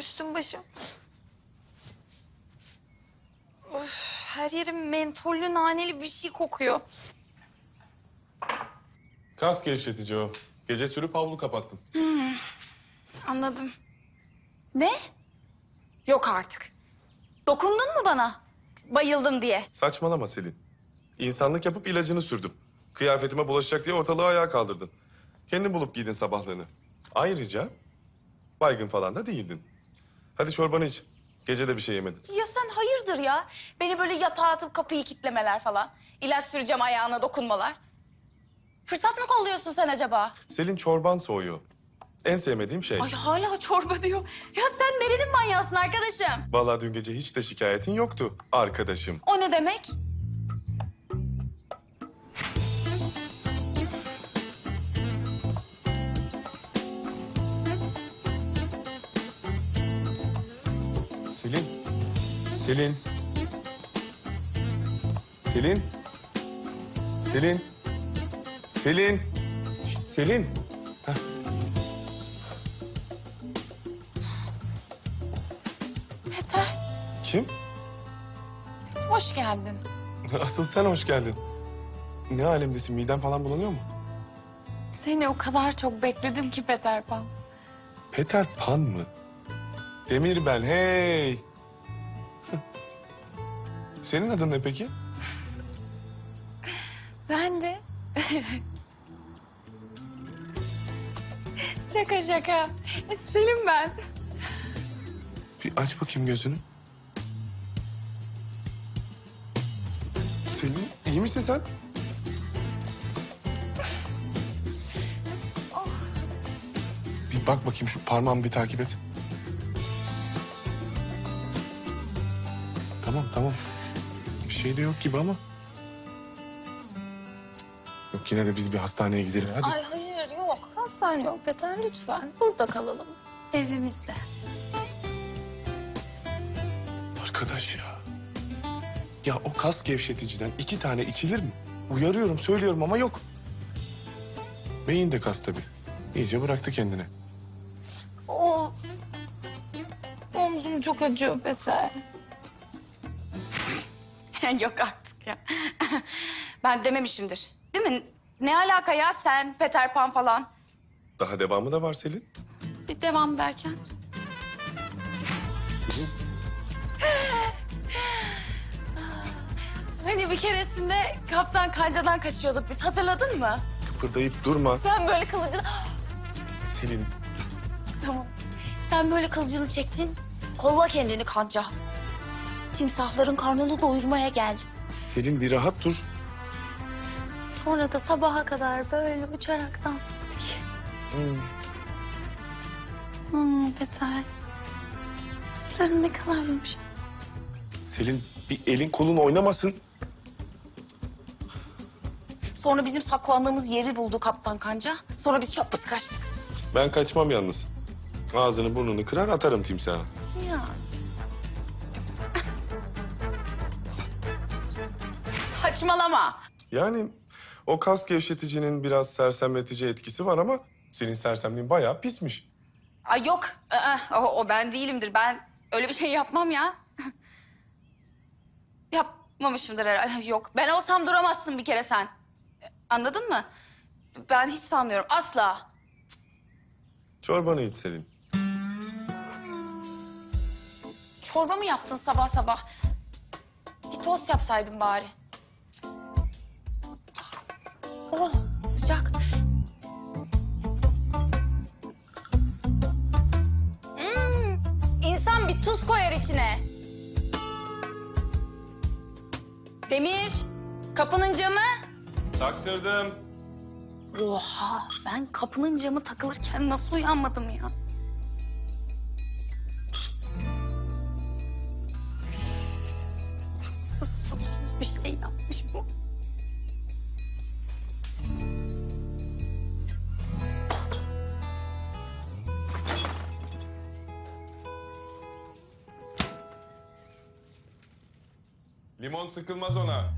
üstüm başım. Of, her yerim mentollü naneli bir şey kokuyor. Kas gevşetici o. Gece sürüp havlu kapattım. Hmm, anladım. Ne? Yok artık. Dokundun mu bana? Bayıldım diye. Saçmalama Selin. İnsanlık yapıp ilacını sürdüm. Kıyafetime bulaşacak diye ortalığı ayağa kaldırdın. Kendin bulup giydin sabahlığını. Ayrıca baygın falan da değildin. Hadi çorbanı iç. Gece de bir şey yemedin. Ya sen hayırdır ya? Beni böyle yatağa atıp kapıyı kitlemeler falan. İlaç süreceğim ayağına dokunmalar. Fırsat mı kolluyorsun sen acaba? Selin çorban soğuyor. En sevmediğim şey. Ay hala çorba diyor. Ya sen nerenin manyağısın arkadaşım? Vallahi dün gece hiç de şikayetin yoktu arkadaşım. O ne demek? Selin. Selin. Selin. Selin. Şişt, Selin. Heh. Peter, Kim? hoş geldin. Asıl sen hoş geldin. Ne alemdesin? Miden falan bulanıyor mu? Seni o kadar çok bekledim ki Peter Pan. Peter Pan mı? Demir ben, hey. Senin adın ne peki? Ben de. şaka şaka. Selim ben. Bir aç bakayım gözünü. Selin, iyi misin sen? Bir bak bakayım şu parmağımı bir takip et. Tamam tamam. Şey de yok gibi ama. Yok yine de biz bir hastaneye gidelim hadi. Ay hayır yok. Hastane yok Peter lütfen. Burada kalalım. Evimizde. Arkadaş ya. Ya o kas gevşeticiden iki tane içilir mi? Uyarıyorum söylüyorum ama yok. Beyin de kas tabii. İyice bıraktı kendine. O... Omzum çok acıyor Peter. yok artık ya. ben dememişimdir. Değil mi? Ne alaka ya sen Peter Pan falan? Daha devamı da var Selin. Bir devam derken. Hani bir keresinde kaptan kancadan kaçıyorduk biz hatırladın mı? Kıpırdayıp durma. Sen böyle kılıcını... Selin Tamam. Sen böyle kılıcını çektin. Kolla kendini kanca. Timsahların karnını doyurmaya geldim. Selin bir rahat dur. Sonra da sabaha kadar böyle uçarak dans ettik. Hmm. Hmm, Peter. Saçların ne kadar yumuşak. Selin bir elin kolun oynamasın. Sonra bizim saklandığımız yeri buldu kaptan kanca. Sonra biz çok pıs kaçtık. Ben kaçmam yalnız. Ağzını burnunu kırar atarım timsaha. Ya. Saçmalama. Yani o kas gevşeticinin biraz sersemletici etkisi var ama senin sersemliğin bayağı pismiş. Ay yok. Aa, o, o ben değilimdir. Ben öyle bir şey yapmam ya. Yapmamışımdır herhalde. Yok. Ben olsam duramazsın bir kere sen. Anladın mı? Ben hiç sanmıyorum. Asla. Çorbanı iç Selin. Çorba mı yaptın sabah sabah? Bir tost yapsaydın bari. Sıcak. Hmm, insan bir tuz koyar içine. Demir, kapının camı. Taktırdım. Oha, ben kapının camı takılırken nasıl uyanmadım ya? Limon sıkılmaz ona.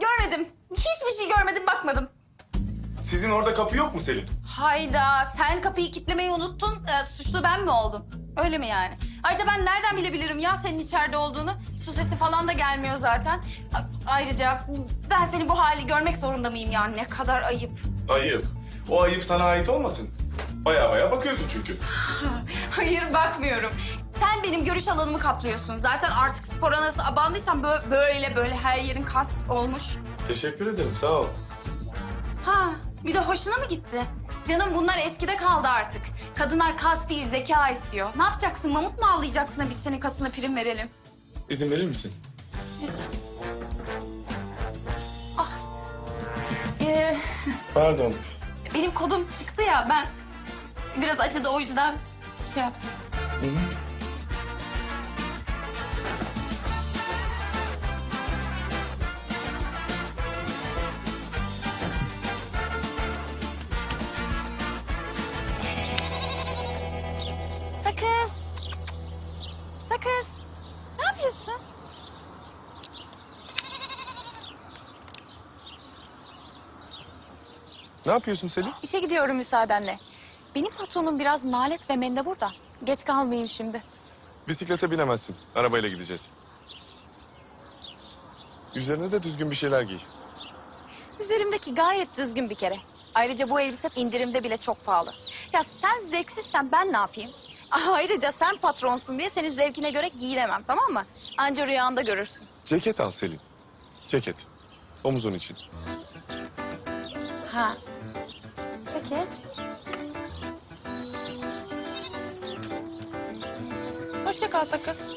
Görmedim. Hiçbir şey görmedim, bakmadım. Sizin orada kapı yok mu Selim? Hayda sen kapıyı kilitlemeyi unuttun. Ee, suçlu ben mi oldum? Öyle mi yani? Ayrıca ben nereden bilebilirim ya senin içeride olduğunu? Su sesi falan da gelmiyor zaten. A- Ayrıca ben seni bu hali görmek zorunda mıyım ya? Ne kadar ayıp. Ayıp. O ayıp sana ait olmasın. Baya baya bakıyorsun çünkü. Hayır bakmıyorum. Sen benim görüş alanımı kaplıyorsun. Zaten artık spora nasıl abandıysan bö- böyle böyle her yerin kas olmuş. Teşekkür ederim sağ ol. Ha bir de hoşuna mı gitti? Canım bunlar eskide kaldı artık. Kadınlar kas değil zeka istiyor. Ne yapacaksın? Mamut mu avlayacaksın da biz senin kasına prim verelim? İzin verir misin? Hiç. Ah. Ee, Pardon. benim kodum çıktı ya ben biraz acıdı o yüzden şey yaptım. Hı hı. Yapıyorsun Selin? İşe gidiyorum müsaadenle. Benim patronum biraz nalet ve mendebur da. Geç kalmayayım şimdi. Bisiklete binemezsin. Arabayla gideceğiz. Üzerine de düzgün bir şeyler giy. Üzerimdeki gayet düzgün bir kere. Ayrıca bu elbise indirimde bile çok pahalı. Ya sen zevksizsen ben ne yapayım? Ayrıca sen patronsun diye senin zevkine göre giyinemem tamam mı? Anca rüyanda görürsün. Ceket al Selin. Ceket. Omuzun için. Ha. Peki. Hoşça kal sakız.